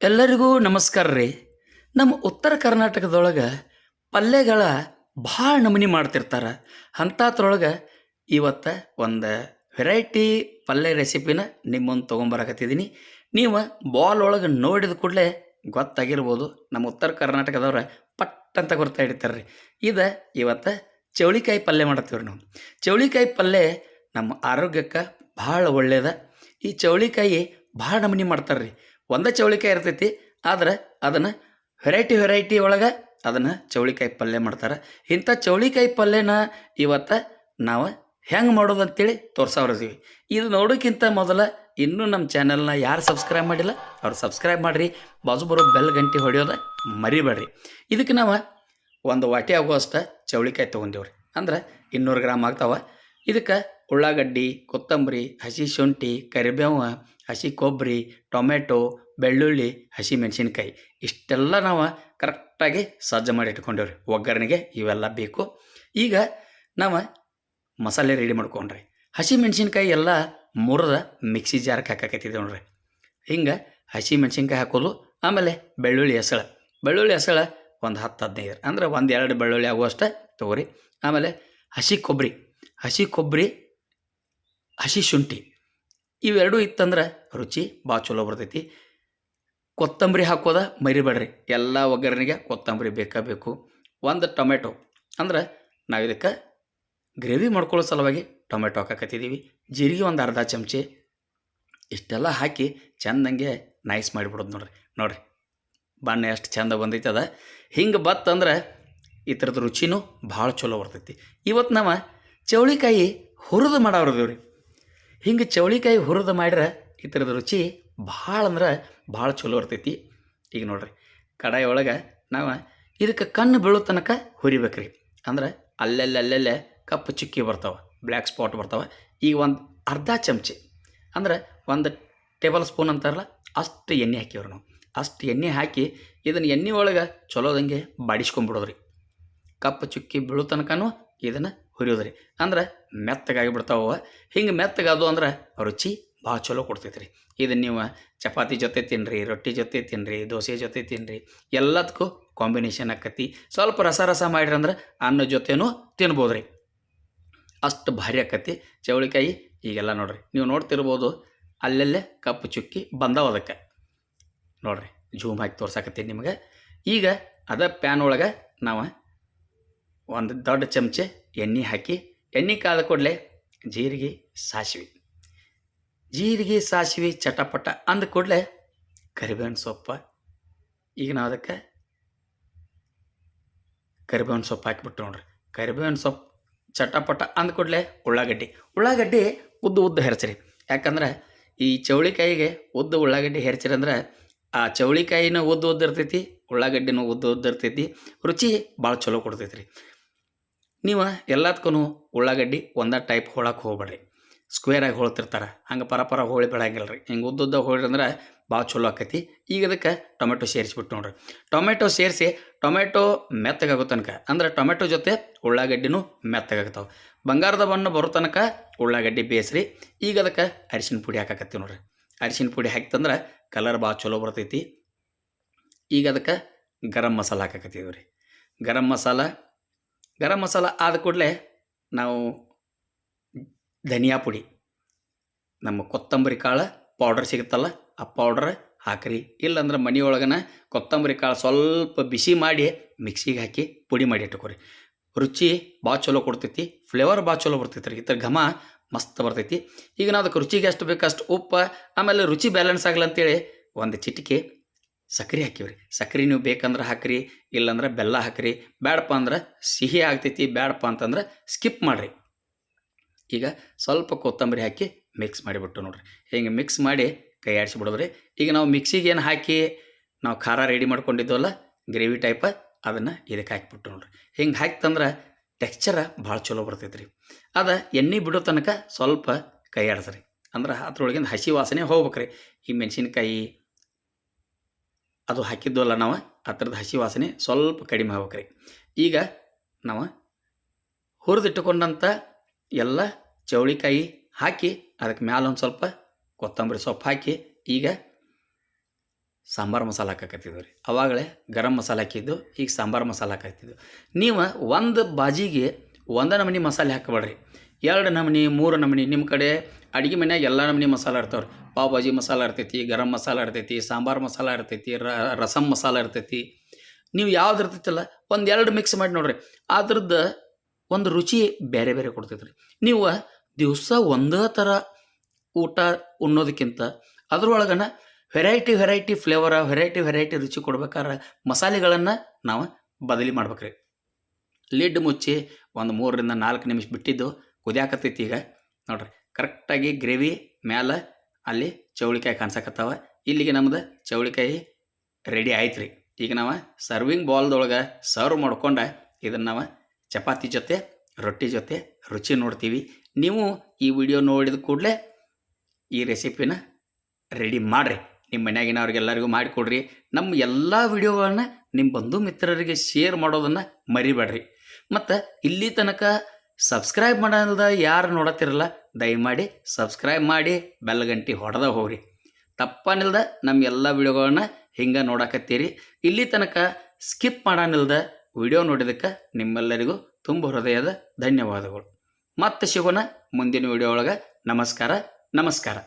ಎಲ್ಲರಿಗೂ ನಮಸ್ಕಾರ ರೀ. ನಮ್ಮ ಉತ್ತರ ಕರ್ನಾಟಕದೊಳಗೆ ಪಲ್ಯಗಳ ಭಾಳ ನಮೂನಿ ಮಾಡ್ತಿರ್ತಾರೆ. ಅಂಥದ್ರೊಳಗೆ ಇವತ್ತು ಒಂದು ವೆರೈಟಿ ಪಲ್ಯ ರೆಸಿಪಿನ ನಿಮ್ಮನ್ನು ತೊಗೊಂಬರಕತ್ತಿದ್ದೀನಿ ನೀವು ಬಾಲ್ ಒಳಗೆ ನೋಡಿದ ಕೂಡಲೇ ಗೊತ್ತಾಗಿರ್ಬೋದು ನಮ್ಮ ಉತ್ತರ ಕರ್ನಾಟಕದವ್ರ ಪಟ್ ಅಂತ ಗುರ್ತಾ ಹಿಡಿತಾರೆ ರೀ ಇದು ಇವತ್ತು ಚೌಳಿಕಾಯಿ ಪಲ್ಯ ಮಾಡ್ತೀವಿ ನಾವು. ಚೌಳಿಕಾಯಿ ಪಲ್ಯ ನಮ್ಮ ಆರೋಗ್ಯಕ್ಕೆ ಭಾಳ ಒಳ್ಳೆಯದ ಈ ಚೌಳಿಕಾಯಿ ಭಾಳ ನಮೂನಿ ಮಾಡ್ತಾರೆ ರೀ ಒಂದೇ ಚೌಳಿಕಾಯಿ ಇರ್ತೈತಿ, ಆದ್ರೆ ಅದನ್ನು ವೆರೈಟಿ ವೆರೈಟಿ ಒಳಗೆ ಅದನ್ನು ಚೌಳಿಕಾಯಿ ಪಲ್ಯ ಮಾಡ್ತಾರೆ. ಇಂಥ ಚೌಳಿಕಾಯಿ ಪಲ್ಯನ ಇವತ್ತು ನಾವು ಹೆಂಗೆ ಮಾಡೋದು ಅಂತೇಳಿ ಇದು ನೋಡೋಕ್ಕಿಂತ ಮೊದಲ ಇನ್ನೂ ನಮ್ಮ ಚಾನಲ್ನ ಯಾರು ಸಬ್ಸ್ಕ್ರೈಬ್ ಮಾಡಿಲ್ಲ, ಅವ್ರು ಸಬ್ಸ್ಕ್ರೈಬ್ ಮಾಡಿರಿ, ಬಾಜು ಬರೋ ಬೆಲ್ ಗಂಟೆ ಹೊಡೆಯೋದ ಮರಿಬೇಡ್ರಿ. ಇದಕ್ಕೆ ನಾವು ಒಂದು ವಾಟಿ ಆಗುವಷ್ಟು ಚೌಳಿಕಾಯಿ ತೊಗೊಂಡೇವ್ರಿ. ಅಂದ್ರೆ ಇನ್ನೂರು ಗ್ರಾಮ್ ಆಗ್ತಾವ. ಇದಕ್ಕೆ ಉಳ್ಳಾಗಡ್ಡಿ, ಕೊತ್ತಂಬರಿ, ಹಸಿ ಶುಂಠಿ, ಕರಿಬೇವು ಹಸಿ ಕೊಬ್ಬರಿ, ಟೊಮೆಟೊ, ಬೆಳ್ಳುಳ್ಳಿ, ಹಸಿ ಮೆಣಸಿನ್ಕಾಯಿ. ಇಷ್ಟೆಲ್ಲ ನಾವು ಕರೆಕ್ಟಾಗಿ ಸಜ್ಜು ಮಾಡಿ ಇಟ್ಕೊಂಡೇವ್ರಿ. ಒಗ್ಗರಣೆಗೆ ಇವೆಲ್ಲ ಬೇಕು. ಈಗ ನಾವು ಮಸಾಲೆ ರೆಡಿ ಮಾಡ್ಕೊಂಡ್ರಿ. ಹಸಿ ಮೆಣಸಿನ್ಕಾಯಿ ಎಲ್ಲ ಮುರಿದ ಮಿಕ್ಸಿ ಜಾರಕ್ಕೆ ಹಾಕಾಕತ್ತಿದ್ದೆ ನೋಡ್ರಿ. ಹಿಂಗೆ ಹಸಿ ಮೆಣಸಿನ್ಕಾಯಿ ಹಾಕೋದು, ಆಮೇಲೆ ಬೆಳ್ಳುಳ್ಳಿ ಹೆಸಳು. ಬೆಳ್ಳುಳ್ಳಿ ಹೆಸಳು ಒಂದು ಹತ್ತು ಹದಿನೈದು ಅಂದ್ರೆ ಒಂದು ಎರಡು ಬೆಳ್ಳುಳ್ಳಿ ಆಗುವಷ್ಟೇ ತೊಗೊರಿ. ಆಮೇಲೆ ಹಸಿ ಕೊಬ್ಬರಿ. ಹಸಿ ಕೊಬ್ಬರಿ, ಹಸಿ ಶುಂಠಿ. ಇವೆರಡೂ ಇತ್ತಂದ್ರೆ ರುಚಿ ಭಾಳ ಚಲೋ ಬರ್ತೈತಿ. ಕೊತ್ತಂಬರಿ ಹಾಕೋದ ಮರಿಬೇಡ್ರಿ. ಎಲ್ಲ ಒಗ್ಗರಣೆಗೆ ಕೊತ್ತಂಬರಿ ಬೇಕಾ ಬೇಕು. ಒಂದು ಟೊಮೆಟೊ. ಅಂದ್ರೆ ನಾವು ಇದಕ್ಕೆ ಗ್ರೇವಿ ಮಾಡ್ಕೊಳ್ಳೋ ಸಲುವಾಗಿ ಟೊಮೆಟೊ ಹಾಕಕತ್ತಿದ್ದೀವಿ ಜೀರಿಗೆ ಒಂದು ಅರ್ಧ ಚಮಚೆ. ಇಷ್ಟೆಲ್ಲ ಹಾಕಿ ಚೆಂದಂಗೆ ನೈಸ್ ಮಾಡಿಬಿಡೋದು ನೋಡ್ರಿ. ನೋಡ್ರಿ. ಬಣ್ಣ ಎಷ್ಟು ಚೆಂದ ಬಂದೈತೆ ಅದ. ಹಿಂಗೆ ಬತ್ತಂದ್ರೆ ಈ ಥರದ ರುಚಿನೂ ಭಾಳ ಚಲೋ ಬರ್ತೈತಿ. ಇವತ್ತು ನಾವು ಚೌಳಿಕಾಯಿ ಹುರಿದು ಮಾಡವ್ರದೀವಿ ರೀ ಹಿಂಗೆ ಚೌಳಿಕಾಯಿ ಹುರಿದು ಮಾಡ್ರೆ ಈ ಥರದ ರುಚಿ ಭಾಳ ಅಂದ್ರೆ ಭಾಳ ಚಲೋ ಇರ್ತೈತಿ. ಈಗ ನೋಡ್ರಿ, ಕಡಾಯಿ ಒಳಗೆ ನಾವು ಇದಕ್ಕೆ ಕಣ್ಣು ಬೀಳೋ ತನಕ ಹುರಿಬೇಕ್ರಿ. ಅಂದ್ರೆ ಅಲ್ಲೆಲ್ಲ ಅಲ್ಲೆಲ್ಲೇ ಕಪ್ಪು ಚುಕ್ಕಿ ಬರ್ತಾವೆ ಬ್ಲ್ಯಾಕ್ ಸ್ಪಾಟ್ ಬರ್ತಾವೆ. ಈಗ ಒಂದು ಅರ್ಧ ಚಮಚೆ, ಅಂದ್ರೆ ಒಂದು ಟೇಬಲ್ ಸ್ಪೂನ್ ಅಂತಾರಲ್ಲ, ಅಷ್ಟು ಎಣ್ಣೆ ಹಾಕಿವ್ರಿ ನಾವು. ಅಷ್ಟು ಎಣ್ಣೆ ಹಾಕಿ ಇದನ್ನು ಎಣ್ಣೆ ಒಳಗೆ ಚಲೋದಂಗೆ ಬಾಡಿಸ್ಕೊಂಬಿಡೋದ್ರಿ. ಕಪ್ಪು ಚುಕ್ಕಿ ಬೀಳೋ ತನಕನೂ ಇದನ್ನು ಹುರಿಯೋದ್ರಿ. ಅಂದ್ರೆ ಮೆತ್ತಗಾಗಿ ಬಿಡ್ತಾವ ಹಿಂಗೆ ಮೆತ್ತಗಾದು ಅಂದ್ರೆ ರುಚಿ ಭಾಳ ಚಲೋ ಕೊಡ್ತೈತೆ ರೀ ಇದನ್ನು ನೀವು ಚಪಾತಿ ಜೊತೆ ತಿನ್ನಿರಿ ರೊಟ್ಟಿ ಜೊತೆ ತಿನ್ನಿರಿ ದೋಸೆ ಜೊತೆ ತಿನ್ನಿರಿ ಎಲ್ಲದಕ್ಕೂ ಕಾಂಬಿನೇಷನ್ ಆಕತಿ. ಸ್ವಲ್ಪ ರಸ ರಸ ಮಾಡಿರಿ ಅಂದ್ರೆ ಅನ್ನ ಜೊತೆನೂ ತಿನ್ಬೋದು ರೀ ಅಷ್ಟು ಭಾರಿ ಆಕತಿ. ಚೌಳಿಕಾಯಿ ಈಗೆಲ್ಲ ನೋಡ್ರಿ. ನೀವು ನೋಡ್ತಿರ್ಬೋದು ಅಲ್ಲೆಲ್ಲೇ ಕಪ್ಪು ಚುಕ್ಕಿ ಬಂದಾವ ಅದಕ್ಕೆ. ನೋಡ್ರಿ ಜೂಮ್ ಹಾಕಿ ತೋರ್ಸಾಕತ್ತೀನಿ ನಿಮಗೆ. ಈಗ ಅದ ಪ್ಯಾನ್ ಒಳಗೆ ನಾವು ಒಂದು ದೊಡ್ಡ ಚಮಚೆ ಎಣ್ಣೆ ಹಾಕಿ, ಎಣ್ಣೆ ಕಾದ ಕೂಡಲೇ ಜೀರಿಗೆ ಸಾಸಿವೆ. ಜೀರಿಗೆ ಸಾಸಿವೆ ಚಟಪಟ ಅಂದ ಕೂಡಲೇ ಕರಿಬೇವಿನ ಸೊಪ್ಪು. ಈಗ ನಾವು ಅದಕ್ಕೆ ಕರಿಬೇವಿನ ಸೊಪ್ಪು ಹಾಕಿಬಿಟ್ಟು ನೋಡ್ರಿ. ಕರಿಬೇವಿನ ಸೊಪ್ಪು ಚಟಪಟ ಅಂದ ಕೂಡಲೇ ಉಳ್ಳಾಗಡ್ಡಿ. ಉಳ್ಳಾಗಡ್ಡಿ ಉದ್ದ ಉದ್ದ ಹೆರಚ್ರಿ ಯಾಕಂದ್ರೆ ಈ ಚೌಳಿಕಾಯಿಗೆ ಉದ್ದ ಉಳ್ಳಾಗಡ್ಡಿ ಹೆರಚಿರಂದ್ರೆ ಆ ಚೌಳಿಕಾಯಿನೂ ಉದ್ದ ಉದ್ದ ಇರ್ತೈತಿ, ಉಳ್ಳಾಗಡ್ಡಿನೂ ಉದ್ದ ಉದ್ದ ಇರ್ತೈತಿ, ರುಚಿ ಭಾಳ ಚಲೋ ಕೊಡ್ತೈತಿ ರೀ ನೀವು ಎಲ್ಲದಕ್ಕೂ ಉಳ್ಳಾಗಡ್ಡಿ ಒಂದೇ ಟೈಪ್ ಹೋಳಕ್ಕೆ ಹೋಗ್ಬೇಡ್ರಿ. ಸ್ಕ್ವೇರಾಗಿ ಹೋಳ್ತಿರ್ತಾರೆ. ಹಂಗೆ ಪರಪರ ಪರ ಹೋಳಿ ಬಿಡಂಗಿಲ್ಲ ರೀ ಹಿಂಗೆ ಉದ್ದುದ್ದ ಹೋಳಿರಂದ್ರೆ ಭಾಳ ಚಲೋ ಆಕೈತಿ. ಈಗ ಅದಕ್ಕೆ ಟೊಮೆಟೊ ಸೇರಿಸ್ಬಿಟ್ಟು ನೋಡ್ರಿ. ಟೊಮೆಟೊ ಸೇರಿಸಿ ಟೊಮೆಟೊ ಮೆತ್ತಗಾಗೋ ತನಕ ಅಂದ್ರೆ ಟೊಮೆಟೊ ಜೊತೆ ಉಳ್ಳಾಗಡ್ಡಿನೂ ಮೆತ್ತಗಾಗ್ತಾವೆ. ಬಂಗಾರದ ಬಣ್ಣ ಬರೋ ತನಕ ಉಳ್ಳಾಗಡ್ಡಿ ಬೇಯಿಸ್ರಿ ಈಗ ಅದಕ್ಕೆ ಅರಿಶಿನ ಪುಡಿ ಹಾಕಾಕತ್ತೀವಿ ನೋಡ್ರಿ. ಅರಿಶಿನ ಪುಡಿ ಹಾಕ್ತಂದ್ರೆ ಕಲರ್ ಭಾಳ ಚಲೋ ಬರ್ತೈತಿ. ಈಗ ಅದಕ್ಕೆ ಗರಂ ಮಸಾಲ ಹಾಕಾಕತ್ತೀವಿ ರೀ ಗರಂ ಮಸಾಲ ಗರಂ ಮಸಾಲ ಆದ ಕೂಡಲೇ ನಾವು ಧನಿಯಾ ಪುಡಿ, ನಮ್ಮ ಕೊತ್ತಂಬರಿ ಕಾಳು ಪೌಡರ್ ಸಿಗುತ್ತಲ್ಲ, ಆ ಪೌಡ್ರ್ ಹಾಕ್ರಿ. ಇಲ್ಲಾಂದ್ರೆ ಮನೆಯೊಳಗನ ಕೊತ್ತಂಬರಿ ಕಾಳು ಸ್ವಲ್ಪ ಬಿಸಿ ಮಾಡಿ ಮಿಕ್ಸಿಗೆ ಹಾಕಿ ಪುಡಿ ಮಾಡಿ ಇಟ್ಕೊರಿ ರುಚಿ ಭಾಳ ಚಲೋ ಕೊಡ್ತೈತಿ ಫ್ಲೇವರ್ ಭಾಳ ಚಲೋ ಬರ್ತೈತಿ ರೀ ಈ ಥರ ಘಮ ಮಸ್ತ್ ಬರ್ತೈತಿ. ಈಗ ನಾವು ಅದಕ್ಕೆ ರುಚಿಗೆ ಎಷ್ಟು ಬೇಕು ಅಷ್ಟು ಉಪ್ಪು, ಆಮೇಲೆ ರುಚಿ ಬ್ಯಾಲೆನ್ಸ್ ಆಗಲಿ ಅಂತೇಳಿ ಒಂದು ಚಿಟಿಕೆ ಸಕ್ರೆ ಹಾಕಿವ್ರಿ. ಸಕ್ರೆ ನೀವು ಬೇಕಂದ್ರೆ ಹಾಕ್ರಿ, ಇಲ್ಲಾಂದ್ರೆ ಬೆಲ್ಲ ಹಾಕ್ರಿ. ಬ್ಯಾಡಪ್ಪ ಅಂದ್ರೆ ಸಿಹಿ ಆಗ್ತೈತಿ, ಬ್ಯಾಡಪ್ಪ ಅಂತಂದ್ರೆ ಸ್ಕಿಪ್ ಮಾಡಿರಿ. ಈಗ ಸ್ವಲ್ಪ ಕೊತ್ತಂಬರಿ ಹಾಕಿ ಮಿಕ್ಸ್ ಮಾಡಿಬಿಟ್ಟು ನೋಡ್ರಿ. ಹಿಂಗೆ ಮಿಕ್ಸ್ ಮಾಡಿ ಕೈ ಆಡಿಸ್ಬಿಡೋದ್ರಿ. ಈಗ ನಾವು ಮಿಕ್ಸಿಗೆ ಏನು ಹಾಕಿ, ನಾವು ಖಾರ ರೆಡಿ ಮಾಡ್ಕೊಂಡಿದ್ದೆವಲ್ಲ ಗ್ರೇವಿ ಟೈಪ ಅದನ್ನು ಇದಕ್ಕೆ ಹಾಕಿಬಿಟ್ಟು ನೋಡ್ರಿ. ಹಿಂಗೆ ಹಾಕ್ತಂದ್ರೆ ಟೆಕ್ಸ್ಚರ ಭಾಳ ಚಲೋ ಬರ್ತೈತೆ ರೀ ಅದು ಎಣ್ಣೆ ಬಿಡೋ ತನಕ ಸ್ವಲ್ಪ ಕೈ ಆಡಿಸ್ರಿ. ಅಂದ್ರೆ ಅದ್ರೊಳಗಿಂದ ಹಸಿ ವಾಸನೆ ಹೋಗ್ಬೇಕ್ರಿ. ಈ ಮೆಣಸಿನ್ಕಾಯಿ ಅದು ಹಾಕಿದ್ವಲ್ಲ ನಾವು, ಆ ಥರದ ಹಸಿ ವಾಸನೆ ಸ್ವಲ್ಪ ಕಡಿಮೆ ಆಗ್ಬೇಕ್ರಿ. ಈಗ ನಾವು ಹುರಿದಿಟ್ಟುಕೊಂಡಂಥ ಎಲ್ಲ ಚೌಳಿಕಾಯಿ ಹಾಕಿ ಅದಕ್ಕೆ ಮ್ಯಾಲ ಒಂದು ಸ್ವಲ್ಪ ಕೊತ್ತಂಬರಿ ಸೊಪ್ಪು ಹಾಕಿ, ಈಗ ಸಾಂಬಾರು ಮಸಾಲ ಹಾಕಕತ್ತಿದ್ವಿ ರೀ ಅವಾಗಲೇ ಗರಂ ಮಸಾಲೆ ಹಾಕಿದ್ದು, ಈಗ ಸಾಂಬಾರು ಮಸಾಲ ಹಾಕತ್ತಿದ್ದು ನೀವು ಒಂದು ಬಾಜಿಗೆ ಒಂದೇ ನಮೂನಿ ಮಸಾಲೆ ಹಾಕಬೇಡ್ರಿ. ಎರಡು ನಮೂನಿ, ಮೂರು ನಮೂನಿ ನಿಮ್ಮ ಕಡೆ ಅಡುಗೆ ಮನ್ಯಾಗ ಎಲ್ಲ ನಮೂನಿ ಮಸಾಲ ಇರ್ತಾವೆ ರೀ ಪಾವ್ ಭಾಜಿ ಮಸಾಲ ಇರ್ತೈತಿ, ಗರಂ ಮಸಾಲ ಇರ್ತೈತಿ, ಸಾಂಬಾರು ಮಸಾಲ ಇರ್ತೈತಿ ರಸಮ್ ಮಸಾಲ ಇರ್ತೈತಿ. ನೀವು ಯಾವ್ದು ಇರ್ತೈತಲ್ಲ ಒಂದು ಎರಡು ಮಿಕ್ಸ್ ಮಾಡಿ ನೋಡ್ರಿ. ಅದ್ರದ್ದು ಒಂದು ರುಚಿ ಬೇರೆ ಬೇರೆ ಕೊಡ್ತೈತ್ರಿ. ನೀವು ದಿವಸ ಒಂದೇ ಥರ ಊಟ ಉಣ್ಣೋದಕ್ಕಿಂತ ಅದ್ರೊಳಗನ variety variety flavour variety variety ರುಚಿ ಕೊಡ್ಬೇಕಾದ್ರೆ ಮಸಾಲೆಗಳನ್ನು ನಾವು ಬದಲಿ ಮಾಡ್ಬೇಕ್ರಿ. ಲಿಡ್ ಮುಚ್ಚಿ ಒಂದು ಮೂರರಿಂದ ನಾಲ್ಕು ನಿಮಿಷ ಬಿಟ್ಟಿದ್ದು ಕುದಿಯಾಕತ್ತೈತಿ ಈಗ. ನೋಡ್ರಿ, ಕರೆಕ್ಟಾಗಿ ಗ್ರೇವಿ ಮ್ಯಾಲ ಅಲ್ಲಿ ಚೌಳಿಕಾಯಿ ಕಾಣ್ಸಕತ್ತಾವ. ಇಲ್ಲಿಗೆ ನಮ್ದು ಚೌಳಿಕಾಯಿ ರೆಡಿ ಆಯ್ತು ರೀ ಈಗ ನಾವು ಸರ್ವಿಂಗ್ ಬಾಲ್ದೊಳಗೆ ಸರ್ವ್ ಮಾಡ್ಕೊಂಡು ಇದನ್ನು ನಾವು ಚಪಾತಿ ಜೊತೆ, ರೊಟ್ಟಿ ಜೊತೆ ರುಚಿ ನೋಡ್ತೀವಿ. ನೀವು ಈ ವಿಡಿಯೋ ನೋಡಿದ ಕೂಡಲೇ ಈ ರೆಸಿಪಿನ ರೆಡಿ ಮಾಡಿರಿ. ನಿಮ್ಮ ಮನೆಯಾಗಿನವ್ರಿಗೆಲ್ಲರಿಗೂ ಮಾಡಿಕೊಡ್ರಿ ನಮ್ಮ ಎಲ್ಲ ವಿಡಿಯೋಗಳನ್ನ ನಿಮ್ಮ ಬಂಧು ಮಿತ್ರರಿಗೆ ಶೇರ್ ಮಾಡೋದನ್ನು ಮರಿಬೇಡ್ರಿ. ಮತ್ತು ಇಲ್ಲಿ ತನಕ ಸಬ್ಸ್ಕ್ರೈಬ್ ಮಾಡೋದ ಯಾರು ನೋಡತ್ತಿರಲ್ಲ, ದಯಮಾಡಿ ಸಬ್ಸ್ಕ್ರೈಬ್ ಮಾಡಿ ಬೆಲ್ ಗಂಟೆ ಹೊಡೆದ ಹೋಗ್ರಿ. ತಪ್ಪನಿಲ್ದ ನಮ್ಮ ಎಲ್ಲ ವಿಡಿಯೋಗಳನ್ನ ಹಿಂಗೆ ನೋಡಕತ್ತೀರಿ. ಇಲ್ಲಿ ತನಕ ಸ್ಕಿಪ್ ಮಾಡಾನಿಲ್ದ ವಿಡಿಯೋ ನೋಡಿದಕ್ಕೆ ನಿಮ್ಮೆಲ್ಲರಿಗೂ ತುಂಬ ಹೃದಯದ ಧನ್ಯವಾದಗಳು. ಮತ್ತೆ ಸಿಗೋಣ ಮುಂದಿನ ವಿಡಿಯೋ ಒಳಗೆ. ನಮಸ್ಕಾರ ನಮಸ್ಕಾರ.